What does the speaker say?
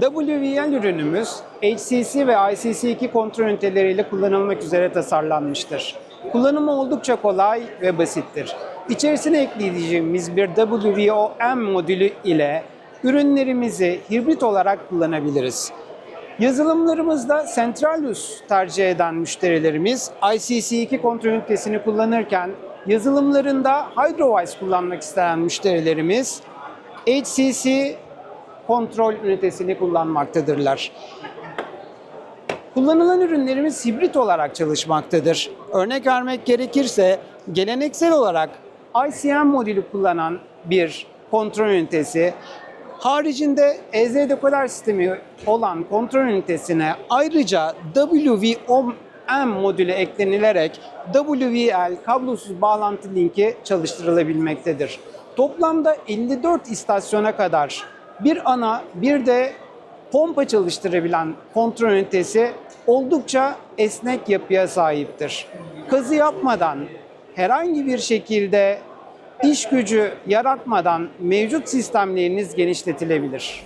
WVL ürünümüz HCC ve ICC2 kontrol üniteleriyle kullanılmak üzere tasarlanmıştır. Kullanımı oldukça kolay ve basittir. İçerisine ekleyeceğimiz bir WVOM modülü ile ürünlerimizi hibrit olarak kullanabiliriz. Yazılımlarımızda Centralus tercih eden müşterilerimiz ICC2 kontrol ünitesini kullanırken yazılımlarında Hydrovice kullanmak isteyen müşterilerimiz HCC kontrol ünitesini kullanmaktadırlar. Kullanılan ürünlerimiz hibrit olarak çalışmaktadır. Örnek vermek gerekirse geleneksel olarak ICM modülü kullanan bir kontrol ünitesi haricinde EZ dekoder sistemi olan kontrol ünitesine ayrıca WVOM modülü eklenilerek WVL kablosuz bağlantı linki çalıştırılabilmektedir. Toplamda 54 istasyona kadar bir ana bir de pompa çalıştırabilen kontrol ünitesi oldukça esnek yapıya sahiptir. Kazı yapmadan, herhangi bir şekilde iş gücü yaratmadan mevcut sistemleriniz genişletilebilir.